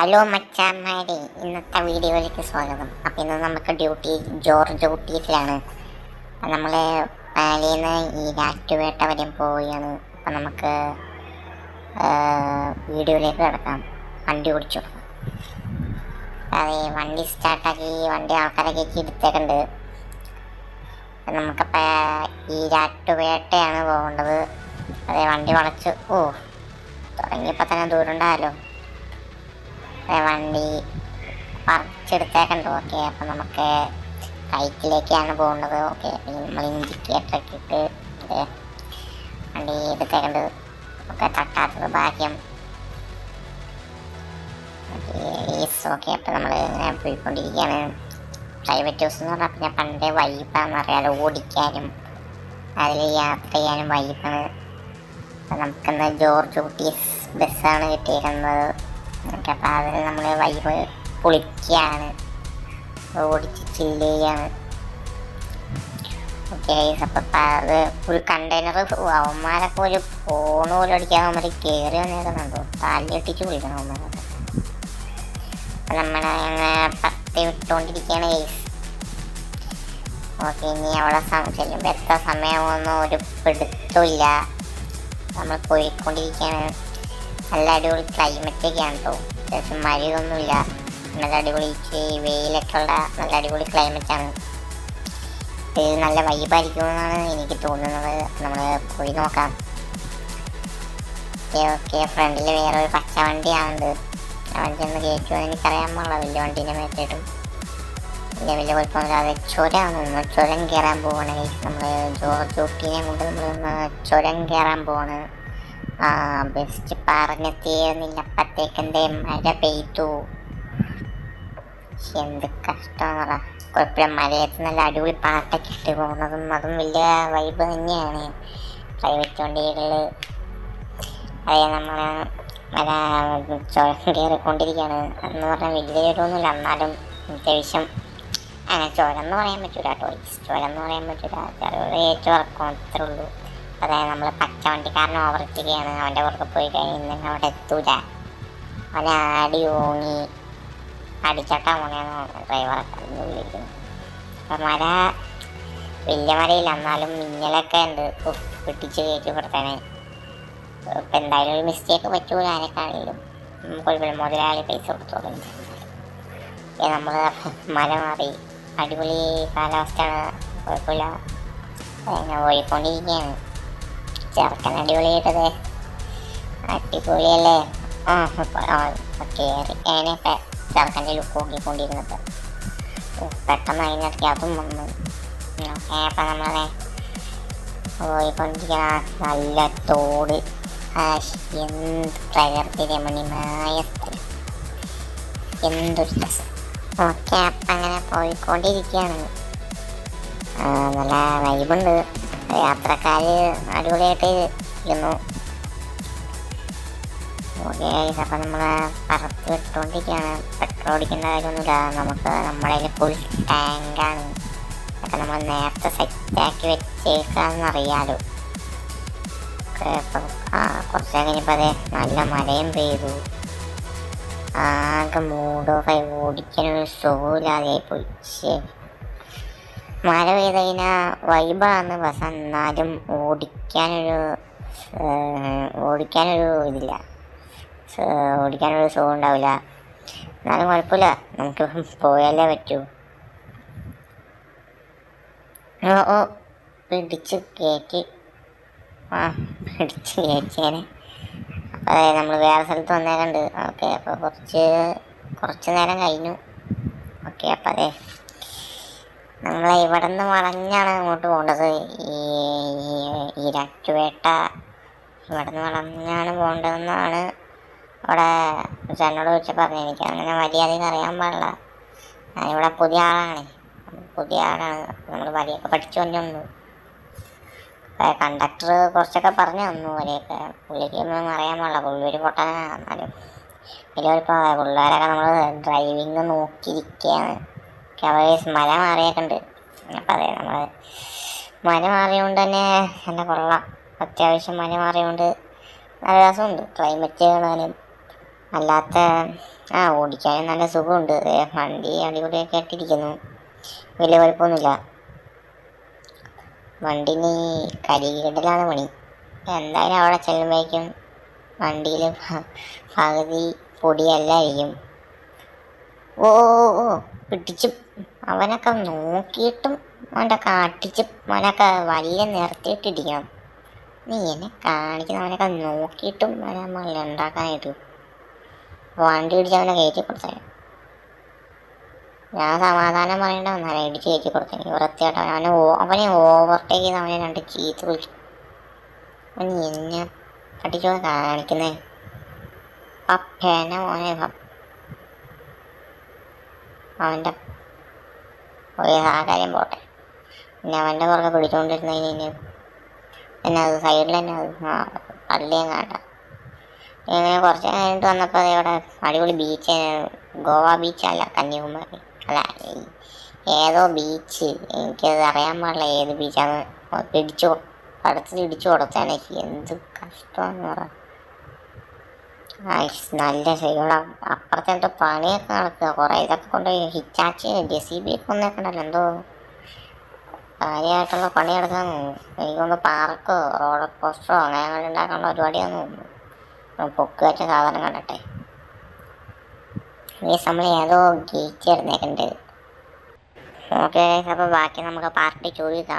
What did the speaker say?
Hello മച്ചാന്മാരെ ഇന്നത്തെ വീഡിയോയിലേക്ക് സ്വാഗതം. അപ്പം ഇന്ന് നമുക്ക് ഡ്യൂട്ടി ജോർജ് ഊട്ടിയിലാണ് നമ്മൾ പാലിന്ന് ഈ രാറ്റുവേട്ട വരെ പോവുകയാണ്. അപ്പം നമുക്ക് വീഡിയോയിലേക്ക് കിടക്കാം. വണ്ടി ഓടിച്ചു അതെ വണ്ടി സ്റ്റാർട്ടാക്കി വണ്ടി ആൾക്കാരൊക്കെ എടുത്തേക്കുണ്ട്. നമുക്കപ്പോൾ ഈ രാറ്റുവേട്ടയാണ് പോകേണ്ടത്. അതെ വണ്ടി വളച്ച്. ഓ തുടങ്ങിയപ്പോൾ തന്നെ ദൂരം ഉണ്ടായല്ലോ. ഏ, വണ്ടി പറിച്ചെടുത്തേക്കുണ്ട്. ഓക്കെ അപ്പം നമുക്ക് ഫ്ലൈറ്റിലേക്കാണ് പോകേണ്ടത്. ഓക്കെ നമ്മൾ ഇൻഡിക്കേറ്ററൊക്കെ ഇട്ട് ഏ, വണ്ടി എടുത്തേക്കണ്ട്. ഒക്കെ തട്ടാത്തത് ഭാഗ്യം. ഓക്കെ അപ്പം നമ്മൾ ഇങ്ങനെ പോയിക്കൊണ്ടിരിക്കുകയാണ്. പ്രൈവറ്റ് ബസ് എന്ന് പറഞ്ഞാൽ പിന്നെ പണ്ടേ വൈപ്പാന്ന് അറിയാലോ ഓടിക്കാനും അതിൽ യാത്ര ചെയ്യാനും വൈപ്പാണ് അപ്പം നമുക്കെന്താ ജോർജ് ഊട്ടി ബസ്സാണ് കിട്ടിയിരിക്കുന്നത് ഓക്കെ അപ്പോൾ അതിൽ നമ്മൾ വൈബ് പൊളിക്കുകയാണ് ഓടിച്ച് ചില്ല് ചെയ്യാണ്. ഓക്കെ അപ്പം അത് ഒരു കണ്ടെയ്നർ അവന്മാരൊക്കെ ഒരു ഫോൺ പോലും അടിക്കാതെ അവന്മാർ കയറി വന്നേക്കുന്നുണ്ടോ തല്ലിയൊട്ടിച്ച് വിളിക്കണം അവന്മാരൊക്കെ. അപ്പം നമ്മളെ അങ്ങനെ പത്തി വിട്ടുകൊണ്ടിരിക്കുകയാണ് കേസ് ഓക്കെ ഇനി അവിടെ ചെല്ലുമ്പോൾ എത്ര സമയമൊന്നും ഒരു പിടുത്തമില്ല നമ്മൾ പോയിക്കൊണ്ടിരിക്കുകയാണ് നല്ല അടിപൊളി ആണ് കേട്ടോ അത്യാവശ്യം മഴയൊന്നുമില്ല. നല്ല അടിപൊളി വെയിലൊക്കെ ഉള്ള നല്ല അടിപൊളി ക്ലൈമറ്റ് ആണ്. ഇത് നല്ല വൈബായിരിക്കുമെന്നാണ് എനിക്ക് തോന്നുന്നത്. നമ്മൾ പോയി നോക്കാം. Okay okay. ഫ്രണ്ടിൽ വേറെ ഒരു പച്ച വണ്ടിയാണുണ്ട് ആ വണ്ടി ഒന്ന് കയറ്റുമെന്ന് എനിക്കറിയാൻ പാടില്ല. വലിയ വണ്ടീനെ മേറ്റിട്ടും വലിയ വലിയ കുഴപ്പമൊന്നുമില്ലാതെ ചുരമാണ് ചുരം കയറാൻ പോവാണ്. നമ്മൾ ജോർജ് ഊട്ടീനെ കൊണ്ട് നമ്മൾ ചുരം കയറാൻ പോവാണ്. ആ ബെസ്റ്റ് പറഞ്ഞെത്തിയിരുന്നില്ല. അപ്പത്തേക്കെന്തേ മഴ പെയ്തു? എന്ത് കഷ്ടമാണെന്ന് കുഴപ്പമില്ല മഴയത്ത് നല്ല അടിപൊളി പാട്ടൊക്കെ ഇട്ട് പോകുന്നതും അതും വലിയ വൈബ് തന്നെയാണ്. പ്രൈവറ്റ് വണ്ടികളിൽ അതെ നമ്മൾ ചുരം കയറിക്കൊണ്ടിരിക്കുകയാണ് എന്ന് പറഞ്ഞാൽ വലിയ ചുരമൊന്നുമില്ല എന്നാലും അത്യാവശ്യം അങ്ങനെ ചോരം എന്ന് പറയാൻ പറ്റൂല ടോയ്സ് എന്ന് പറയാൻ പറ്റൂല. ചെറിയ അത്രേ ഉള്ളൂ. അതായത് നമ്മൾ പച്ച വണ്ടിക്കാരനെ ഓവർടേക്ക് അവന്റെ പുറത്ത് പോയി കഴിഞ്ഞാൽ അവിടെ എത്തൂല. അവനെ ആടി ഓങ്ങി അടിച്ചട്ടാ പോണെയാണ് ഡ്രൈവറൊക്കെ വിളിക്കുന്നത് അപ്പം മര വലിയ മരയില്ല എന്നാലും മിന്നലൊക്കെ ഉണ്ട്. പിടിച്ച് കയറ്റി കൊടുത്തേനെ ഇപ്പം എന്തായാലും ഒരു മിസ്റ്റേക്ക് പറ്റൂല ആരെക്കാണെങ്കിലും കുഴപ്പമില്ല മുതലാളി പൈസ കൊടുത്തോളും നമ്മൾ മല മാറി. അടിപൊളി കാലാവസ്ഥയാണ്. കുഴപ്പമില്ല. അങ്ങനെ പോയിക്കൊണ്ടിരിക്കുകയാണ് ചെറുക്കൻ അടിപൊളിയായിട്ടത്. അടിപൊളിയല്ലേ? ആ കയറി ഞാനൊക്കെ ചെറുക്കന്റെ ലുക്ക് നോക്കിക്കൊണ്ടിരുന്നത്. പെട്ടെന്ന് അതിനിടയ്ക്ക് അതും വന്നു. അപ്പം നമ്മളെ പോയിക്കൊണ്ടിരിക്കുന്ന നല്ല തോട്. എന്ത് പ്രകൃതി രമണീയമായ എന്തൊരു രസം. ഓക്കെ അപ്പം അങ്ങനെ പോയിക്കൊണ്ടിരിക്കുകയാണ്. നല്ല വൈബുണ്ട് യാത്രക്കാര് അടിപൊളിയായിട്ട് ഇരുന്നു ഓക്കെ അപ്പം നമ്മൾ പറത്ത് വിട്ടുകൊണ്ടിരിക്കുകയാണ്. പെട്രോൾ അടിക്കേണ്ട കാര്യമൊന്നുമില്ല. നമുക്ക് നമ്മുടെ ഫുൾ ടാങ്കാണ് അതൊക്കെ നമ്മൾ നേരത്തെ സെറ്റാക്കി വെച്ചേക്കാന്ന് അറിയാലോ. ഓക്കെ അപ്പം ആ കുറച്ച് കഴിഞ്ഞപ്പോൾ അതെ നല്ല മഴയും പെയ്തു. ആകെ മൂടൊക്കെ ഓടിക്കാനൊരു സുഖമില്ലാതെ പോയി. മഴ പെയ്ത് കഴിഞ്ഞാൽ വൈബാണ് പക്ഷെ എന്നാലും ഓടിക്കാനൊരു ഓടിക്കാനൊരു ഇതില്ല. ഓടിക്കാനൊരു സുഖം ഉണ്ടാവില്ല എന്നാലും കുഴപ്പമില്ല. നമുക്ക് പോയാലേ പറ്റൂ. ഓ ഓ പിടിച്ച് കയറ്റി. ആ പിടിച്ച് കയറ്റിയാനെ. അതെ നമ്മൾ വേറെ സ്ഥലത്ത് വന്നേക്കുണ്ട്. ഓക്കെ അപ്പോൾ കുറച്ച് കുറച്ച് നേരം കഴിഞ്ഞു. ഓക്കെ അപ്പം അതെ നമ്മൾ ഇവിടെ നിന്ന് വളഞ്ഞാണ് അങ്ങോട്ട് പോകേണ്ടത് ഈ രട്ടുവേട്ട ഇവിടെ നിന്ന് വളഞ്ഞാണ് പോകേണ്ടതെന്നാണ് അവിടെ ജനോട് ചോദിച്ചാൽ പറഞ്ഞു എനിക്ക് അങ്ങനെ മര്യാദയ്ക്ക് അറിയാൻ പാടില്ല. ഞാനിവിടെ പുതിയ ആളാണ്. പുതിയ ആളാണ്. നമ്മൾ വഴിയൊക്കെ പഠിച്ചു വന്നു കണ്ടക്ടർ കുറച്ചൊക്കെ പറഞ്ഞു തന്നു. വരെയൊക്കെ പുള്ളിക്ക് ഒന്നും അറിയാൻ പാടില്ല. പുള്ളി ഒരു പൊട്ടനാണ്. എന്നാലും ഒരു പിള്ളേരൊക്കെ നമ്മൾ ഡ്രൈവിങ് നോക്കിയിരിക്കുകയാണ്. കവേഴ്സ് മല മാറിയൊക്കെ ഉണ്ട് അപ്പം അതെ നമ്മൾ മല മാറിയോണ്ട് തന്നെ എന്നെ കൊള്ളാം. അത്യാവശ്യം മല മാറിയോണ്ട് നല്ല രസമുണ്ട്. ക്ലൈമറ്റ് കാണാനും അല്ലാത്ത ആ ഓടിക്കാനും നല്ല സുഖമുണ്ട്. വണ്ടി അടിപൊളിയൊക്കെ ആയിട്ടിരിക്കുന്നു വലിയ കുഴപ്പമൊന്നുമില്ല. വണ്ടിന് കരികിടലാണ് പണി. എന്തായാലും അവിടെ ചെല്ലുമ്പോഴേക്കും വണ്ടിയിൽ പകുതി പൊടിയല്ലായിരിക്കും ഓ ഓ ഓ. പിടിച്ചും അവനൊക്കെ നോക്കിയിട്ടും അവന്റെ കാട്ടിച്ചും അവനൊക്കെ വലിയ നിർത്തിയിട്ടിരിക്കണം. നീ എന്നെ കാണിക്കുന്ന അവനൊക്കെ നോക്കിയിട്ടും അവനെ ഉണ്ടാക്കാനായിട്ട് വണ്ടി ഇടിച്ച് അവനെ കയറ്റി കൊടുത്തേ. ഞാൻ സമാധാനം പറയേണ്ട വന്നാലേ ഇടിച്ച് കയറ്റി കൊടുത്തേ. വൃത്തിയായിട്ട് അവനെ അവനെ ഓവർടേക്ക് ചെയ്ത് അവനെ രണ്ട് ചീത്ത വിളിച്ചു അവൻ എന്നെ പഠിച്ചോ കാണിക്കുന്നേ. പപ്പേനെ മോനെ പപ്പ അവന്റെ ഒരു കാര്യം പോട്ടെ. പിന്നെ അവന്റെ പുറകെ പിടിച്ചുകൊണ്ടിരുന്നതിന് പിന്നെ അത് സൈഡിൽ തന്നെ പള്ളിയും കാണ്ട ഇങ്ങനെ കുറച്ച് കഴിഞ്ഞിട്ട് വന്നപ്പോൾ ഇവിടെ അടിപൊളി ബീച്ച് ഗോവ ബീച്ചല്ല കന്യാകുമാരി. അല്ല ഏതോ ബീച്ച് എനിക്കത് അറിയാൻ പാടില്ല ഏത് ബീച്ചാണ് പിടിച്ചു പടത്തിൽ ഇടിച്ചു കൊടുത്തേനെ എന്ത് കഷ്ടമെന്ന് പറ ആയിഷ്, നല്ല ശരിയുള്ള അപ്പുറത്തെ പണിയൊക്കെ നടക്കുക. കുറേ ഇതൊക്കെ കൊണ്ട് ഹിറ്റാച്ച് ജെ സി ബി ഒക്കെ ഒന്നേക്കണ്ടല്ലോ എന്തോ കാര്യമായിട്ടുള്ള പണി നടക്കാന്ന് എനിക്കൊന്ന് പാർക്കോ റോഡ് പോസ്റ്ററോ അങ്ങനെ ഉണ്ടാക്കാനുള്ള പരിപാടിയാന്ന് തോന്നുന്നു. പൊക്ക് വെച്ച സാധനം കണ്ടട്ടെ. ഈ സമയം ഏതോ ഗേറ്റ് ഇടുന്നേക്കുണ്ട് ഓക്കെ അപ്പോൾ ബാക്കി നമുക്ക് പാർട്ടി ചോദിക്കാം